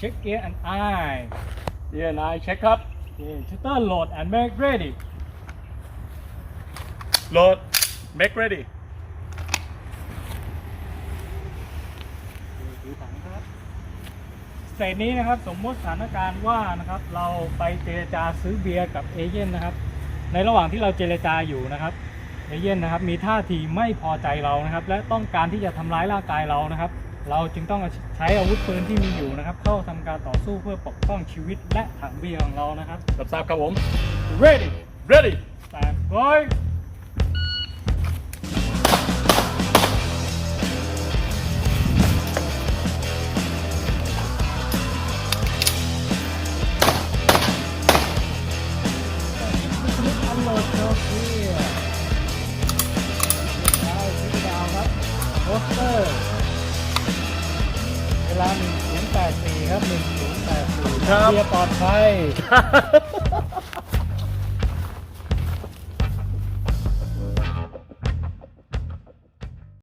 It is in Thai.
check ear and eye เดี๋ยวนายเช็คครับ okay shooter load and make ready โหลด make ready ถือถังครับสเตจนี้นะครับสมมติสถานการณ์ว่านะครับเราไปเจรจาซื้อเบียร์กับเอเย่นนะครับ ในระหว่างที่เราเจรจาอยู่นะครับเอเย่นนะครับมีท่าทีไม่พอใจเรานะครับ และต้องการที่จะทำร้ายร่างกายเรานะครับ เราจึงต้องใช้อาวุธปืนที่มีอยู่นะครับ เข้าทำการต่อสู้เพื่อปกป้องชีวิตและถังเบียร์ของเรานะครับ รับทราบครับผม ready ready stand by อันโหลดโซเฟียดาวซื้อดาวครับโปสเตอร์ เวลา1084 ครับ 1084ครับเบียร์ปลอดภัย